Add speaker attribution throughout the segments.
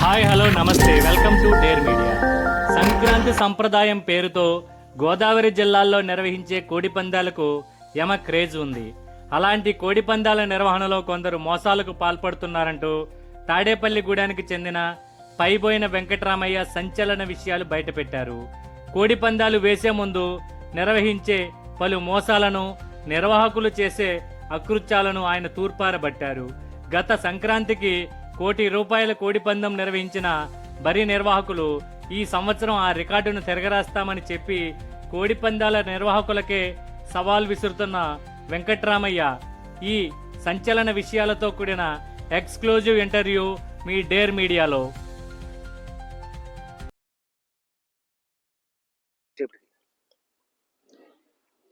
Speaker 1: Hi hello నమస్తే. Welcome to dare media. Sankranti సంప్రదాయం పేరుతో గోదావరి జిల్లాల్లో నిర్వహించే కోడి పందాలకు యమ క్రేజ్ ఉంది. అలాంటి కోడి పందాల నిర్వహణలో కొందరు మోసాలకు పాల్పడుతున్నారంటూ తాడేపల్లి గూడానికి చెందిన పైబోయిన వెంకటరామయ్య సంచలన విషయాలు బయటపెట్టారు. కోడి పందాలు వేసే ముందు నిర్వహించే పలు మోసాలను నిర్వాహకులు చేసే అకృత్యాలను ఆయన తూర్పారబట్టారు. గత సంక్రాంతికి కోటి రూపాయల కోడి పందెం నిర్వహించిన బరి నిర్వాహకులు ఈ సంవత్సరం ఆ రికార్డును తిరగరాస్తామని చెప్పి కోడి పందాల నిర్వాహకులకే సవాల్ విసురుతున్న వెంకట్రామయ్య. ఈ సంచలన విషయాలతో కూడిన ఎక్స్క్లూజివ్ ఇంటర్వ్యూ మీ డేర్ మీడియాలో.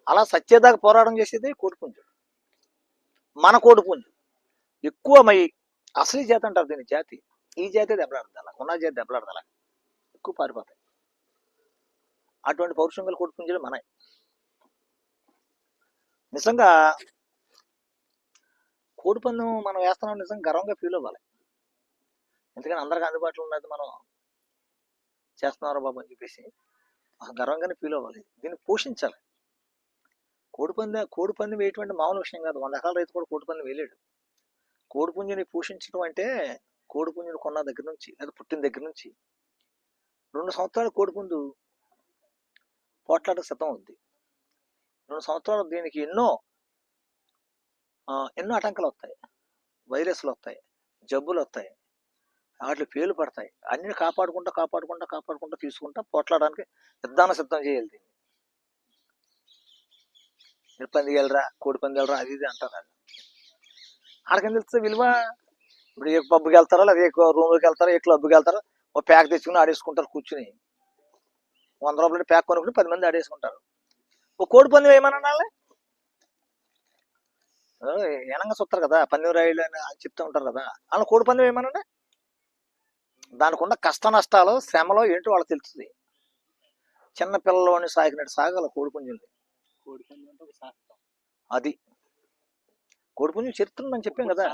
Speaker 2: అలా సత్యదాకా పోరాటం చేసేది కోడిపుంజు మన కోడిపుంజు ఎక్కువ మై అసలు జాతి అంటారు దీని జాతి. ఈ జాతి దెబ్బలాడదాల ఉన్న జాతి దెబ్బలాడదాల ఎక్కువ పారిపోతాయి. అటువంటి పౌరుషం కొట్టుకుంటే కోడిపుంజులు నిజంగా నిజంగా కోడిపందెం మనం వేస్తున్నాం నిజంగా గర్వంగా ఫీల్ అవ్వాలి. ఎందుకని అందరికీ అందుబాటులో ఉన్నది మనం చేస్తున్నారా బాబు అని చెప్పేసి గర్వంగానే ఫీల్ అవ్వాలి. దీన్ని పోషించాలి. కోడిపంది కోడిపంది వేయటువంటి మామూలు విషయం కాదు. వంద ఎకరాల రైతు కూడా కోడిపంది వేయలేడు. కోడిపుంజుని పోషించడం అంటే కోడిపుంజుని కొన్న దగ్గర నుంచి లేదా పుట్టిన దగ్గర నుంచి. రెండు సంవత్సరాలు కోడిపుందు పోట్లాట సిద్ధం ఉంది. రెండు సంవత్సరాలు దీనికి ఎన్నో ఎన్నో ఆటంకాలు వస్తాయి. వైరస్లు వస్తాయి. జబ్బులు వస్తాయి. వాటి పేలు పడతాయి. అన్ని కాపాడుకుంటా కాపాడుకుంటా కాపాడుకుంటా తీసుకుంటా పోట్లాడడానికి సిద్ధాన సిద్ధం చేయాలి దీన్ని. మీరు పంది వెళ్ళరా కోడి పంది వెళ్ళరా అది ఇది అంటారు వాళ్ళు. ఆడికి తెలుస్తుంది విలువ. ఇప్పుడు ఏ పబ్కి వెళ్తారా లేదా ఏ రూమ్లోకి వెళ్తారా ఏ క్లబ్కి వెళ్తారా ఓ ప్యాక్ తెచ్చుకుని ఆడేసుకుంటారు కూర్చుని. వంద రూపాయలు ప్యాక్ కొనుక్కుని పది మంది ఆడేసుకుంటారు. ఓ కోడి పంది వేయమన్నా ఏనంగా చూస్తారు కదా పందెం రాయుడు అని చెప్తూ ఉంటారు కదా. అలా కోడి పందెం వేయమనండి దానికి ఉన్న కష్ట నష్టాలు శ్రమలో ఏంటో వాళ్ళకి తెలుస్తుంది. చిన్న పిల్లలోని సాగినట్టు సాగాల కోడిపుంజుల్ని అది. కోడిపుంజం చరిత్ర ఉందని చెప్పాం కదా.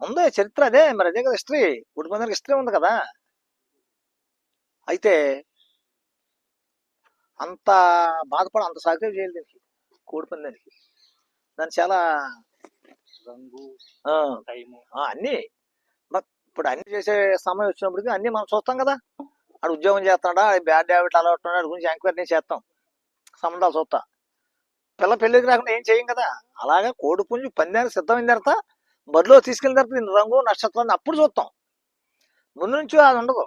Speaker 2: ఉందే. చరిత్ర అదే మరి అదే కదా హిస్టరీ. కోడిపుంజానికి హిస్టరీ ఉంది కదా. అయితే అంత బాధపడ అంత సాగు చేయాలి దీనికి. కోడిపందానికి దాన్ని చాలా
Speaker 1: రంగు
Speaker 2: అన్నీ. ఇప్పుడు అన్ని చేసే సమయం వచ్చినప్పటికీ అన్ని మనం చూస్తాం కదా. ఆడు ఉద్యోగం చేస్తాడా బ్యాడ్ హ్యాబిట్ అలా ఉంటున్నాడు గురించి ఎంక్వైరీ చేస్తాం. సంబంధాలు చూస్తాం. పిల్ల పెళ్ళికి రాకుండా ఏం చేయం కదా? అలాగే కోడి పుంజు పందానికి సిద్ధమైన తర్వాత బరిలో తీసుకెళ్ళిన తర్వాత దీని రంగు నక్షత్రాన్ని అప్పుడు చూస్తాం ముందు నుంచి అది ఉండదు.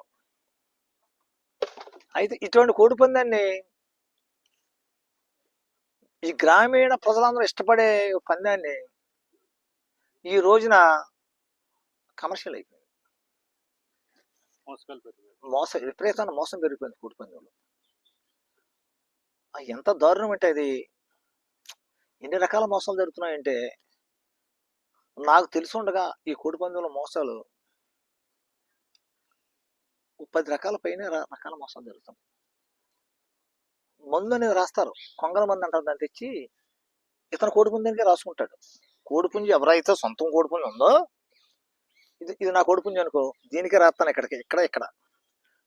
Speaker 2: అయితే ఇటువంటి కోడి పందాన్ని ఈ గ్రామీణ ప్రజలందరూ ఇష్టపడే పందాన్ని ఈ రోజున కమర్షియల్ అయిపోయింది. మోసం విపరీతమైన మోసం పెరిగిపోయింది కోడి పందెంలో. ఎంత దారుణం అంటే అది ఎన్ని రకాల మోసాలు జరుగుతున్నాయంటే నాకు తెలిసి ఉండగా ఈ కోడి పందెంలో మోసాలు పది రకాల పైన రకాల మోసాలు జరుగుతున్నాయి. మందు అనేది రాస్తారు. కొంగల మంది అంటారు. దాన్ని తెచ్చి ఇతను కోడిపుంజానికే రాసుకుంటాడు. కోడిపుంజి ఎవరైతే సొంతం కోడిపుంజి ఉందో ఇది ఇది నా కోడిపుంజి అనుకో దీనికే రాస్తాను ఇక్కడికి ఇక్కడ ఇక్కడ.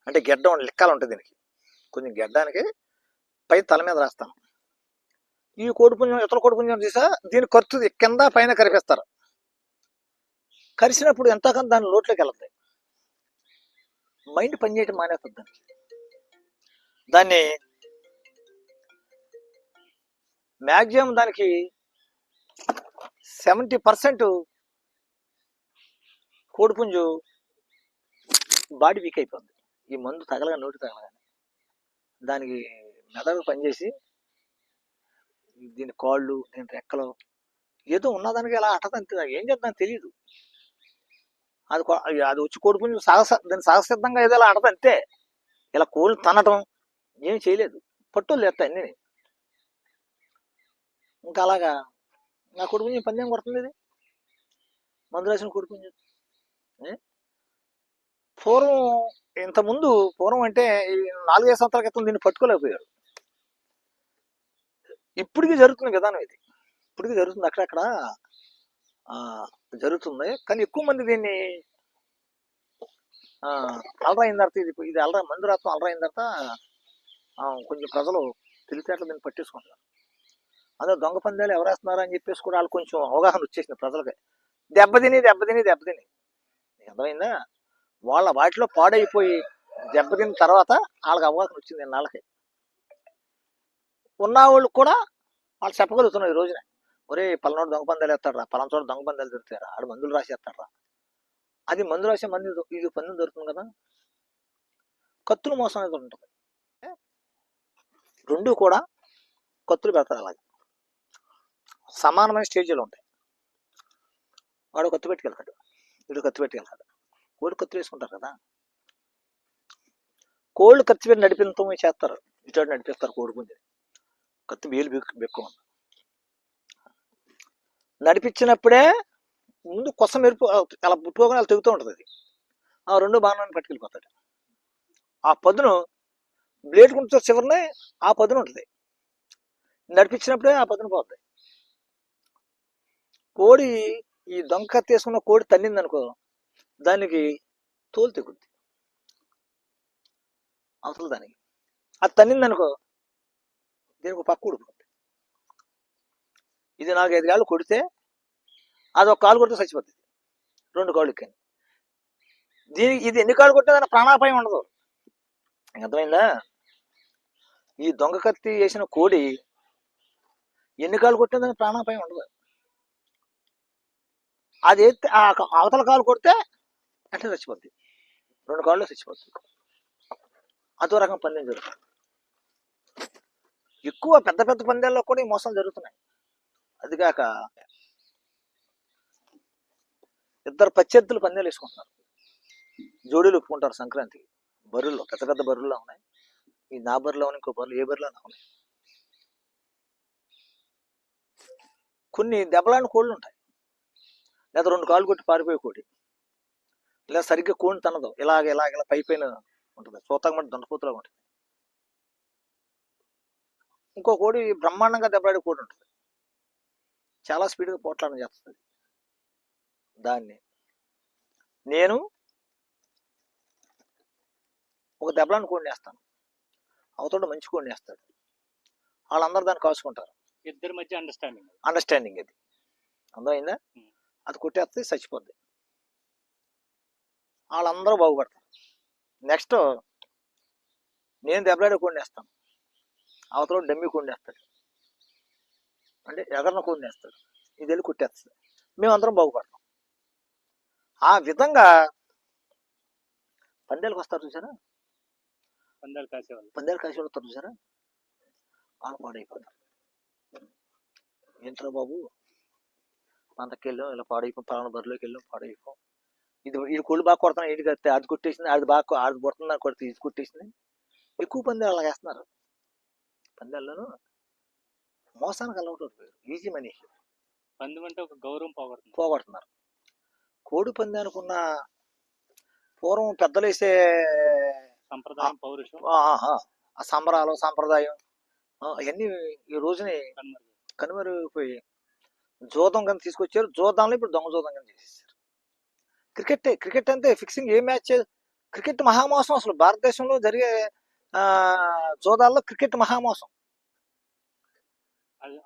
Speaker 2: అంటే గెడ్డ ఉండి లెక్కలు ఉంటుంది దీనికి. కొంచెం గెడ్డానికి పై తల మీద రాస్తాను. ఈ కోడిపుంజం ఇతర కోడిపుంజం తీసా దీని ఖర్చు కింద పైన కరిపిస్తారు. కరిసినప్పుడు ఎంతకన్నా దాని లోట్లోకి వెళ్తాయి మైండ్ పనిచేయటం మానేస్తుంది దాన్ని. మ్యాక్సిమం దానికి సెవెంటీ పర్సెంట్ కోడిపుంజు బాడీ వీక్ అయిపోతుంది ఈ మందు తగలగా నోటి తగలగానే దానికి మెదడు పనిచేసి దీని కాళ్ళు దీని రెక్కలు ఏదో ఉన్నదానికి ఎలా అట్టదంతే నాకు ఏం చేద్దాం తెలియదు అది అది వచ్చి కొడుకుని సాహస దాన్ని సాహసిద్ధంగా ఏదో ఇలా అటదంతే ఇలా కోళ్ళు తనటం ఏం చేయలేదు. పట్టులు లేస్తాయి నేను ఇంకా అలాగా నా కొడుకుని పందెం కొడుతుంది ఇది. మందు రాసిన కొడుకుని పూర్వం ఇంతకుముందు పూర్వం అంటే నాలుగైదు సంవత్సరాల క్రితం దీన్ని పట్టుకోలేకపోయారు. ఇప్పటికీ జరుగుతున్న విధానం ఇది. ఇప్పటికీ జరుగుతుంది. అక్కడక్కడ ఆ, జరుగుతుంది. కానీ ఎక్కువ మంది దీన్ని అలరా అయిన తర్వాత ఇది ఇది అలరా మందు రాత్రం అలరా అయిన తర్వాత కొంచెం ప్రజలు తెలివితేటలు దీన్ని పట్టేసుకుంటారు అందులో దొంగ పందాలు ఎవరు అని చెప్పేసి కూడా వాళ్ళు కొంచెం అవగాహన వచ్చేసింది ప్రజలకి. దెబ్బతిని దెబ్బతిని దెబ్బతిని అర్థమైందా? వాళ్ళ వాటిలో పాడైపోయి దెబ్బతిన తర్వాత వాళ్ళకి అవగాహన వచ్చింది నాళ్ళకి ఉన్న వాళ్ళు కూడా వాళ్ళు చెప్పగలుగుతున్నారు ఈ రోజున. ఒరే పలానాడు దొంగ పందాలు వేస్తాడు రా పలానా చోట దొంగ పందాలు దొరుకుతారా ఆడు మందులు రాసేస్తాడరా. అది మందు రాసే మంది ఇది పందెం దొరుకుతుంది కదా. కత్తులు మోసం అనేది ఉంటుంది. రెండు కూడా కత్తులు పెడతారు అలాగే. సమానమైన స్టేజీలు ఉంటాయి. వాడు కత్తి పెట్టుకెళ్తాడు. వీడు కత్తి పెట్టుకెళ్తాడు. కోడి కత్తులు వేసుకుంటారు కదా. కోళ్ళు కత్తి పెట్టి నడిపినంత చేస్తారు. ఇటు నడిపిస్తారు కోడి గుంజని. కత్తి వేలు బెక్కు నడిపించినప్పుడే ముందు కొస మెరుపు అలా పుట్టుకోగానే అలా తెగుతూ ఉంటుంది అది. ఆ రెండు బాణాన్ని పట్టుకెళ్ళిపోతాడు. ఆ పదును బ్లేడ్ కొంచెం చివరినే ఆ పదును ఉంటుంది. నడిపించినప్పుడే ఆ పదును పోతుంది కోడి ఈ దొంగ తీసుకున్న కోడి తన్నింది అనుకో దానికి తోలు తెగుద్ది. అవతల దానికి. అది తన్నింది అనుకో దీనికి ఒక పక్క ఊడిపోతుంది ఇది నాకు ఐదు కాళ్ళు కొడితే అది ఒక కాలు కొడితే చచ్చిపోతుంది రెండు కాళ్ళు ఎక్కాను దీనికి ఇది ఎన్ని కాళ్ళు కొట్టినా దాని ప్రాణాపాయం ఉండదు. అర్థమైందా? ఈ దొంగ కత్తి వేసిన కోడి ఎన్ని కాళ్ళు కొట్టినా దాని ప్రాణాపాయం ఉండదు. అది ఎత్తి ఆ అవతల కాలు కొడితే అంటే చచ్చిపోద్ది రెండు కాళ్ళు చచ్చిపోతుంది అదో రకం పందెం జరుగుతుంది. ఎక్కువ పెద్ద పెద్ద పందాల్లో కూడా ఈ మోసాలు జరుగుతున్నాయి. అదిగాక ఇద్దరు ప్రత్యర్థులు పందాలు వేసుకుంటున్నారు. జోడీలు ఒప్పుకుంటారు సంక్రాంతికి. బరుల్లో పెద్ద పెద్ద బరుల్లో ఉన్నాయి. ఈ నా బరిలో ఇంకో బరులు ఏ బరిలో ఉన్నాయి. కొన్ని దెబ్బలాంటి కోళ్ళు ఉంటాయి. లేదా రెండు కాళ్ళు కొట్టి పారిపోయే కోడి. లేదా సరిగ్గా కోడిని తనదు. ఇలాగ ఇలాగ ఇలా పై పైన ఉంటుంది. చూతాక మట్టి దొండపోతులాగా ఉంటుంది. ఇంకో కోడి బ్రహ్మాండంగా దెబ్బలాడే కోడి ఉంటుంది. చాలా స్పీడ్గా పోట్లాడడం చేస్తుంది. దాన్ని నేను ఒక దెబ్బలాంటి కోడిని వేస్తాను. అవతల మంచి కోడిని వేస్తాడు. వాళ్ళందరూ దాన్ని కాసుకుంటారు
Speaker 1: ఇద్దరి మధ్య అండర్స్టాండింగ్
Speaker 2: అండర్స్టాండింగ్ ఇది అర్థమైందా?
Speaker 1: Hmm.
Speaker 2: అది కొట్టేస్తే చచ్చిపోద్ది. వాళ్ళందరూ బాగుపడతారు. నెక్స్ట్ నేను దెబ్బలాడే కొండేస్తాను అవతల డమ్మి కొండేస్తాడు అంటే ఎగరన కొండేస్తాడు ఇది వెళ్ళి కొట్టేస్తుంది మేమందరం బాగుపడతాం. ఆ విధంగా పందేలకు వస్తారు చూసారా
Speaker 1: పందాలు కాసేవాళ్ళు.
Speaker 2: పందేలు కాసి వస్తారు చూసారా వాళ్ళు పాడైపోతారు. ఏంట్రా బాబు? పంతకి వెళ్ళాం ఇలా పాడైపోం పలానా బరిలోకి వెళ్ళాం పాడైపోం. ఇది ఇది కోళ్ళు బాగా కొడుతున్నాయి ఏంటి కడితే అది కొట్టేసింది అది బాగా అది కొడుతుంది అది కొడితే ఇది కొట్టేసింది. ఎక్కువ పందాలు అలా వేస్తున్నారు. పందాల్లోనూ మోసానికి అలవాటు అయిపోయారు ఈజీ మనీ.
Speaker 1: పందెం అంటే ఒక గౌరవం పోగొడుతుంది.
Speaker 2: పోగొడుతున్నారు. కోడి పందానికి ఉన్న పూర్వం పెద్దలు వేసే
Speaker 1: సంప్రదాయం పౌరుషం.
Speaker 2: ఆ, సంబరాలు సంప్రదాయం అవన్నీ ఈ రోజుని
Speaker 1: కనుమరుగు
Speaker 2: కనుమరుగిపోయి జోదం కానీ తీసుకొచ్చారు. జోదంలో ఇప్పుడు దొంగ జోదం కానీ చేసేసారు క్రికెట్ క్రికెట్ అంటే ఫిక్సింగ్ ఏ మ్యాచ్ క్రికెట్ మహామోసం అసలు. భారతదేశంలో జరిగే జోదాల్లో క్రికెట్ మహామోసం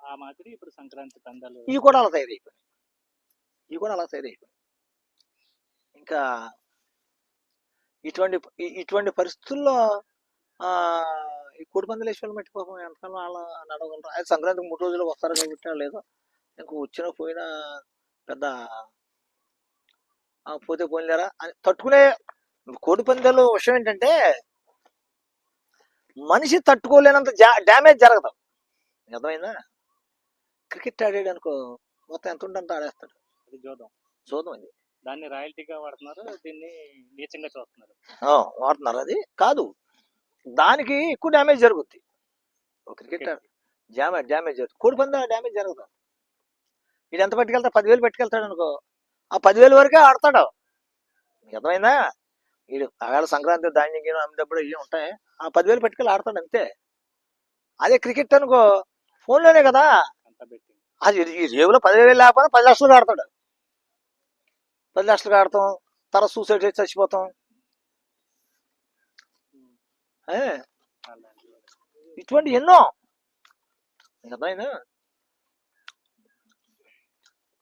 Speaker 1: ఆ మాదిరి ఇప్పుడు సంక్రాంతి పందాలు
Speaker 2: ఇవి కూడా అలా తయారైపోయినాయి. ఇవి కూడా అలా తయారైపోయినాయి. ఇంకా ఇటువంటి ఇటువంటి పరిస్థితుల్లో ఆ, ఈ కోడి పందాలు వేసి వాళ్ళు మట్టి పాపం ఎంతకాలం వాళ్ళ నడవగలరు? అది సంక్రాంతికి మూడు రోజులు వస్తారు కాబట్టి లేదో. ఇంకా వచ్చిన పోయినా పెద్ద పోతే పోయినలేరా అని తట్టుకునే కోడి పందాలు విషయం ఏంటంటే మనిషి తట్టుకోలేనంత డ్యామేజ్ జరగదు. అర్థమైందా? క్రికెట్ ఆడాడు అనుకో మొత్తం ఎంత ఉంటే అంత ఆడేస్తాడు.
Speaker 1: జోదం.
Speaker 2: అది.
Speaker 1: దాన్ని రాయల్టీగా వాడుతున్నారు దీన్ని నీచంగా చూస్తున్నారు.
Speaker 2: ఆ, వాడుతున్నారు. అది కాదు. దానికి ఎక్కువ డ్యామేజ్ జరుగుద్ది. ఓ క్రికెట్ డ్యామేజ్ డ్యామేజ్ జరుగుతుంది కోడి పందా డ్యామేజ్ జరగదు. వీడు ఎంత పట్టుకెళ్తా పదివేలు పట్టుకెళ్తాడు అనుకో ఆ పదివేలు వరకే ఆడతాడు. అర్థమైందా? వీడు ఆవేళ సంక్రాంతి ధాన్యం గిన్నె అమ్మినప్పుడు ఇవి ఉంటాయి. ఆ పదివేలు పెట్టుకెళ్ళి ఆడతాడు అంతే. అదే క్రికెట్ అనుకో ఫోన్లోనే కదా. అది ఈ రేవులో పదివేలు లేకపోతే పది లక్షలు ఆడతాడు. పది లక్షలు ఆడతాం తర్వాత సూసైడ్ చేసి చచ్చిపోతాం. ఇటువంటి ఎన్నో. కదా అర్థమైందా?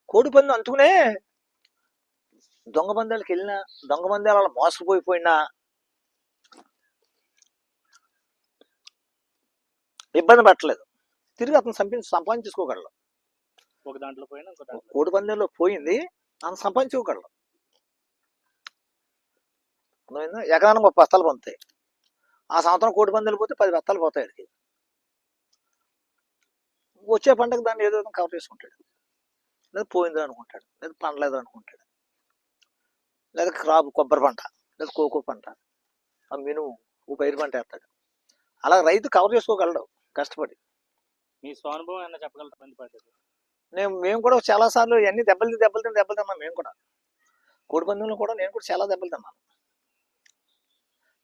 Speaker 2: కోడి పందెం అంటుకునే దొంగ పందాలకు వెళ్ళినా దొంగ పందాల మోసపోయిపోయినా ఇబ్బంది పట్టలేదు. తిరిగి అతను సంపాదించి సంపాదించుకోగలడు.
Speaker 1: ఒక దాంట్లో పోయినా
Speaker 2: కోడి పందెంలో పోయింది అతను సంపాదించుకోగలడు. ఎకరానికి ఒక బస్తాలు పొందుతాయి ఆ సంవత్సరం కోడి పందాలు పోతే పది బస్తాలు పోతాయి ఆడికి. వచ్చే పంటకు దాన్ని ఏదో కవర్ చేసుకుంటాడు. లేదా పోయింది అనుకుంటాడు. లేదా పండలేదు అనుకుంటాడు. లేదా క్రాప్ కొబ్బరి పంట లేదా కోకో పంట ఆ మినుము ఓ పైరు పంట వేస్తాడు. అలా రైతు కవర్ చేసుకోగలడు కష్టపడి.
Speaker 1: మీ స్వానుభవం ఏమన్నా చెప్పగలరా?
Speaker 2: నేను మేము కూడా చాలా సార్లు ఎన్ని దెబ్బలు దెబ్బలు తిని దెబ్బలు తిన్నాం మేము కూడా. కోడి పందెంలో కూడా నేను కూడా చాలా దెబ్బలు తిన్నాను.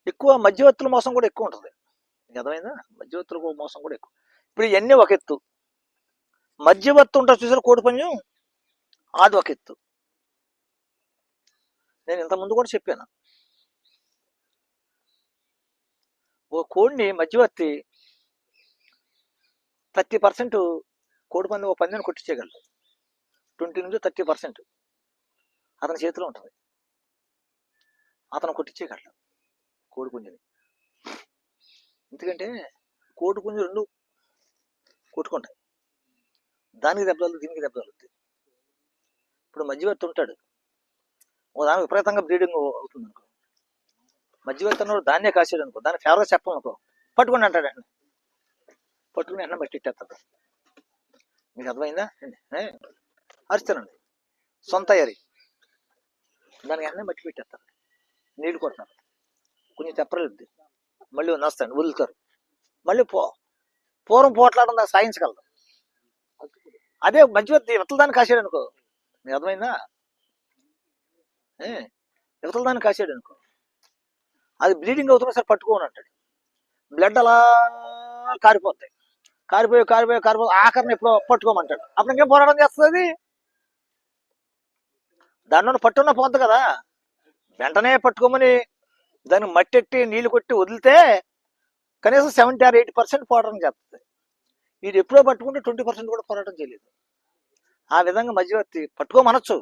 Speaker 2: ఎక్కువ మధ్యవర్తుల మోసం కూడా ఎక్కువ ఉంటుంది. అర్థమైందా? మధ్యవర్తుల మోసం కూడా ఎక్కువ. ఇప్పుడు ఇవన్నీ ఒక ఎత్తు. మధ్యవర్తి ఉంటారు చూసారు కోడి పందెం? అది ఒక ఎత్తు. నేను ఇంత ముందు కూడా చెప్పాను. ఓ కోడిని మధ్యవర్తి థర్టీ పర్సెంట్ కోడి పంది ఓ పందిని కొట్టించేయగలడు ట్వంటీ నుంచి థర్టీ పర్సెంట్ అతని చేతిలో ఉంటుంది. అతను కొట్టించేయగలడు కోడి పుంజుని. ఎందుకంటే కోడి పుంజు రెండు కొట్టుకుంటాయి. దానికి దెబ్బలు దీనికి దెబ్బలు ఇప్పుడు మధ్యవర్తి ఉంటాడు. దాని విపరీతంగా బ్రీడింగ్ అవుతుంది అనుకో మధ్యవర్తి దాన్నే కాసాడు అనుకో దాన్ని ఫేవరెట్ చెప్పనుకో పట్టుకుని అంటాడు అండి పట్టుకుని అన్నం పెట్టిట్టేస్తాడు మీకు అర్థమైందా? ఏ? అరుస్తానండి సొంత ఎరి దానికి అన్నం మట్టి పెట్టేస్తారు. నీళ్ళు కొడతారు. కొంచెం తెప్పలేదు మళ్ళీ నస్తాను వదులుతారు. మళ్ళీ పో పూర్వం పోట్లాడడం దాన్ని సాధించగలదు అదే మధ్యవర్తి ఇవతల దాన్ని కాసాడు అనుకో మీకు అర్థమైందా? ఏ ఇవతల దాన్ని కాసాడు అనుకో అది బ్లీడింగ్ అవుతున్నా సరే పట్టుకోని అంటాడు. బ్లడ్ అలా కారిపోతాయి. కారిపోయి కారిపోయి కారిపోయి ఆఖరిని ఎప్పుడో పట్టుకోమంటాడు. అప్పుడు ఇంకేం పోరాటం చేస్తుంది అది? దానిలో పట్టున్న పోద్ది కదా. వెంటనే పట్టుకోమని దాన్ని మట్టెట్టి నీళ్ళు కొట్టి వదిలితే కనీసం సెవెంటీ ఆర్ ఎయిటీ పర్సెంట్ పోరాటం చేస్తుంది. ఇది ఎప్పుడో పట్టుకుంటే ట్వంటీ పర్సెంట్ కూడా పోరాటం చేయలేదు. ఆ విధంగా మధ్యవర్తి పట్టుకోమనొచ్చు.